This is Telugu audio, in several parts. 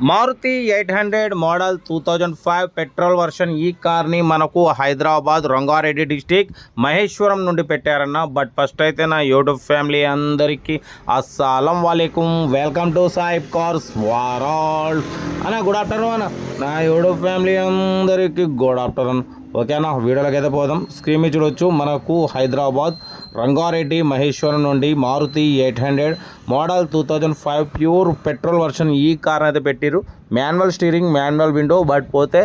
Maruti eight hundred model two thousand five petrol version ఈ కార్ని మనకు హైదరాబాద్ రంగారెడ్డి డిస్టిక్ మహేశ్వరం నుండి పెట్టారన్న. బట్ ఫస్ట్ అయితే నా యూట్యూబ్ ఫ్యామిలీ అందరికీ అస్సలం వాలేకుం. వెల్కమ్ టు సాయిబ్ కార్స్ వారాల్. అన్న గుడ్ ఆఫ్టర్నూన్ అన్న. నా యూట్యూబ్ ఫ్యామిలీ అందరికీ గుడ్ ఆఫ్టర్నూన్ ఓకేనా వీడియోలోకి అయితే పోదాం. స్క్రీన్ మీద చూడొచ్చు మనకు హైదరాబాద్ రంగారెడ్డి మహేశ్వరం నుండి Maruti eight hundred model two thousand five pure petrol version ఈ కార్ అయితే పెట్టిరు manual steering manual window but పోతే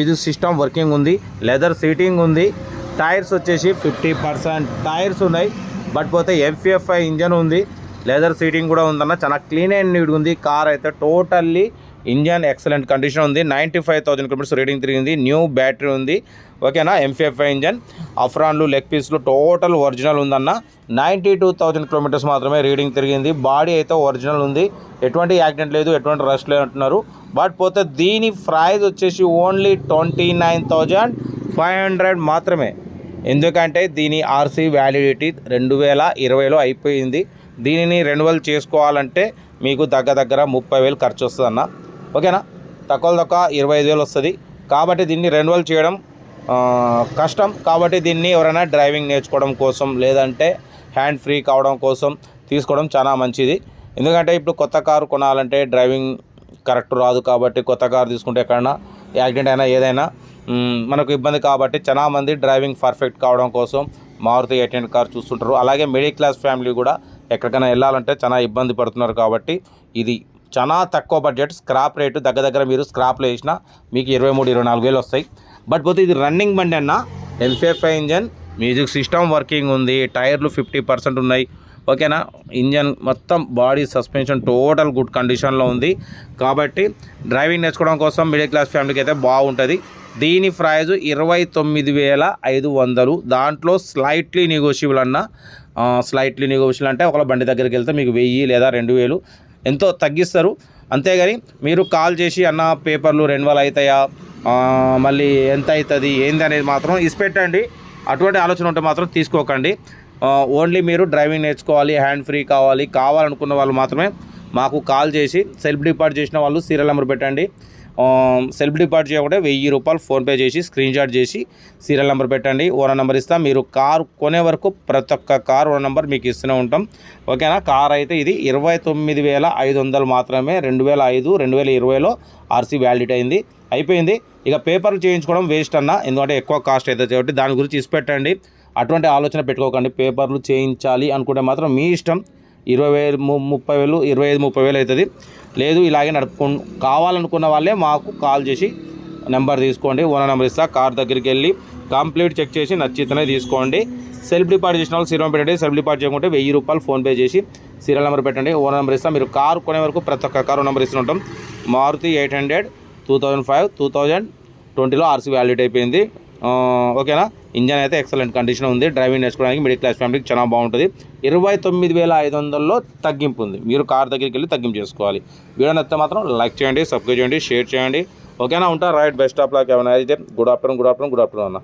ఇది సిస్టమ్ వర్కింగ్ ఉంది లెదర్ సీటింగ్ ఉంది. టైర్స్ వచ్చేసి ఫిఫ్టీ పర్సెంట్ టైర్స్ ఉన్నాయి బట్ పోతే ఎఫ్ఎఫ్ఐ ఇంజన్ ఉంది. లెదర్ సీటింగ్ కూడా ఉందన్న చాలా క్లీన్ అండ్ నీట్ ఉంది. కార్ అయితే టోటల్లీ ఇంజన్ ఎక్సలెంట్ కండిషన్ ఉంది. Ninety five thousand kilometres reading తిరిగింది. న్యూ బ్యాటరీ ఉంది. ఓకేనా? MPFI engine. అఫ్రాన్లు లెగ్ పీస్లు టోటల్ ఒరిజినల్ ఉందన్న. నైంటీ టూ థౌజండ్ కిలోమీటర్స్ మాత్రమే రీడింగ్ తిరిగింది. బాడీ అయితే ఒరిజినల్ ఉంది. ఎటువంటి యాక్సిడెంట్ లేదు ఎటువంటి రష్ లేదు అంటున్నారు. బట్ పోతే దీని ప్రైజ్ వచ్చేసి only twenty nine thousand five hundred మాత్రమే. ఎందుకంటే దీని ఆర్సీ వ్యాలిడిటీ రెండు వేల ఇరవైలో అయిపోయింది. దీనిని రెన్యువల్ చేసుకోవాలంటే మీకు దగ్గర దగ్గర ముప్పై వేలు ఖర్చు వస్తుంది అన్న ఓకేనా? తక్కువ తక్కువ ఇరవై ఐదు వేలు వస్తుంది. కాబట్టి దీన్ని రెన్యువల్ చేయడం కష్టం. కాబట్టి దీన్ని ఎవరైనా డ్రైవింగ్ నేర్చుకోవడం కోసం లేదంటే హ్యాండ్ ఫ్రీ కావడం కోసం తీసుకోవడం చాలా మంచిది. ఎందుకంటే ఇప్పుడు కొత్త కారు కొనాలంటే డ్రైవింగ్ కరెక్ట్ రాదు కాబట్టి కొత్త కారు తీసుకుంటే ఎక్కడైనా యాక్సిడెంట్ అయినా ఏదైనా మనకు ఇబ్బంది కాబట్టి చాలా మంది డ్రైవింగ్ పర్ఫెక్ట్ కావడం కోసం మారుతి ఎయిట్ కార్ చూస్తుంటారు. అలాగే మిడిల్ క్లాస్ ఫ్యామిలీ కూడా ఎక్కడికైనా వెళ్ళాలంటే చాలా ఇబ్బంది పడుతున్నారు కాబట్టి ఇది చాలా తక్కువ బడ్జెట్ స్క్రాప్ రేటు దగ్గర దగ్గర మీరు స్క్రాప్లో వేసినా మీకు ఇరవై మూడు ఇరవై నాలుగు వేలు వస్తాయి. బట్ పోతే ఇది రన్నింగ్ బండి అన్న ఎల్ఫేఫ్ ఇంజన్ మ్యూజిక్ సిస్టమ్ వర్కింగ్ ఉంది టైర్లు ఫిఫ్టీ పర్సెంట్ ఉన్నాయి. ఓకేనా ఇంజన్ మొత్తం బాడీ సస్పెన్షన్ టోటల్ గుడ్ కండిషన్లో ఉంది. కాబట్టి డ్రైవింగ్ నేర్చుకోవడం కోసం మిడిల్ క్లాస్ ఫ్యామిలీకి అయితే బాగుంటుంది. దీని ప్రైజ్ ఇరవై తొమ్మిది వేల ఐదు వందలు. దాంట్లో స్లైట్లీ నెగోషియబుల్ అన్న స్లైట్లీ నెగోషియబుల్ అంటే ఒకవేళ బండి దగ్గరికి వెళ్తే మీకు వెయ్యి లేదా రెండు వేలు. ఎంతో తగ్గిస్తారు. అంతేగాని మీరు కాల్ చేసి అన్న పేపర్లు రెన్యువల్ అవుతాయా మళ్ళీ ఎంత అవుతుంది ఏంది అనేది మాత్రం ఇసిపెట్టండి. అటువంటి ఆలోచన ఉంటే మాత్రం తీసుకోకండి. ఓన్లీ మీరు డ్రైవింగ్ నేర్చుకోవాలి హ్యాండ్ ఫ్రీ కావాలి కావాలనుకున్న వాళ్ళు మాత్రమే మాకు కాల్ చేసి సెల్ఫ్ డిపార్ట్ చేసిన వాళ్ళు సీరియల్ నెంబర్ పెట్టండి. సెల్ఫ్ డిపార్ట్ చేయకుండా వెయ్యి రూపాయలు ఫోన్పే చేసి స్క్రీన్ షాట్ చేసి సీరియల్ నెంబర్ పెట్టండి. ఓనర్ నెంబర్ ఇస్తాం. మీరు కార్ కొనే వరకు ప్రతి ఒక్క కార్ ఓనర్ నెంబర్ మీకు ఇస్తూనే ఉంటాం. ఓకేనా కార్ అయితే ఇది ఇరవై తొమ్మిది వేల ఐదు వందలు మాత్రమే రెండు వేల ఐదు రెండు వేల ఇరవైలో ఆర్సీ వ్యాలిడిటీ అయింది. అయిపోయింది. ఇక పేపర్లు చేయించుకోవడం వేస్ట్ అన్న. ఎందుకంటే ఎక్కువ కాస్ట్ అవుతుంది కాబట్టి దాని గురించి ఇసిపెట్టండి. అటువంటి ఆలోచన పెట్టుకోకండి. పేపర్లు చేయించాలి అనుకుంటే మాత్రం మీ ఇష్టం. ఇరవై వేలు ము- ముప్పై వేలు ఇరవై ఐదు ముప్పై వేలు అవుతుంది. లేదు ఇలాగే నడుపుకు కావాలనుకున్న వాళ్ళే మాకు కాల్ చేసి నెంబర్ తీసుకోండి ఓనర్ నెంబర్ ఇస్తా కార్ దగ్గరికి వెళ్ళి కంప్లీట్ చెక్ చేసి నచ్చితేనే తీసుకోండి. సెల్ఫ్ డిపార్ట్ చేసిన వాళ్ళు సీరం పెట్టండి సెల్ఫ్ డిపార్ట్ చేయకుంటే వెయ్యి రూపాయలు ఫోన్పే చేసి సీరియల్ నెంబర్ పెట్టండి ఓనర్ నెంబర్ ఇస్తా. మీరు కార్ కొనే వరకు ప్రతి ఒక్క car number ఇస్తుంటాం Maruti eight hundred two thousand five two thousand ట్వంటీలో ఆర్సీ వ్యాలిడ్ అయిపోయింది. ఓకేనా? ఇంజన్ అయితే ఎక్సలెంట్ కండిషన్ ఉంది. డ్రైవింగ్ నేర్చుకోవడానికి మిడిల్ క్లాస్ ఫ్యామిలీకి చాలా బాగుంటుంది. ఇరవై తొమ్మిది వేల ఐదు వందల్లో తగ్గింపు ఉంది. మీరు కార్ దగ్గరికి వెళ్ళి తగ్గింపు చేసుకోవాలి. వీడియో నచ్చితే మాత్రం లైక్ చేయండి సబ్స్క్రైబ్ చేయండి షేర్ చేయండి. ఓకేనా ఉంటా? రైట్ బెస్ట్ ఆఫ్ లాక్ ఏమైనా అయితే good afternoon good afternoon good afternoon అన్న.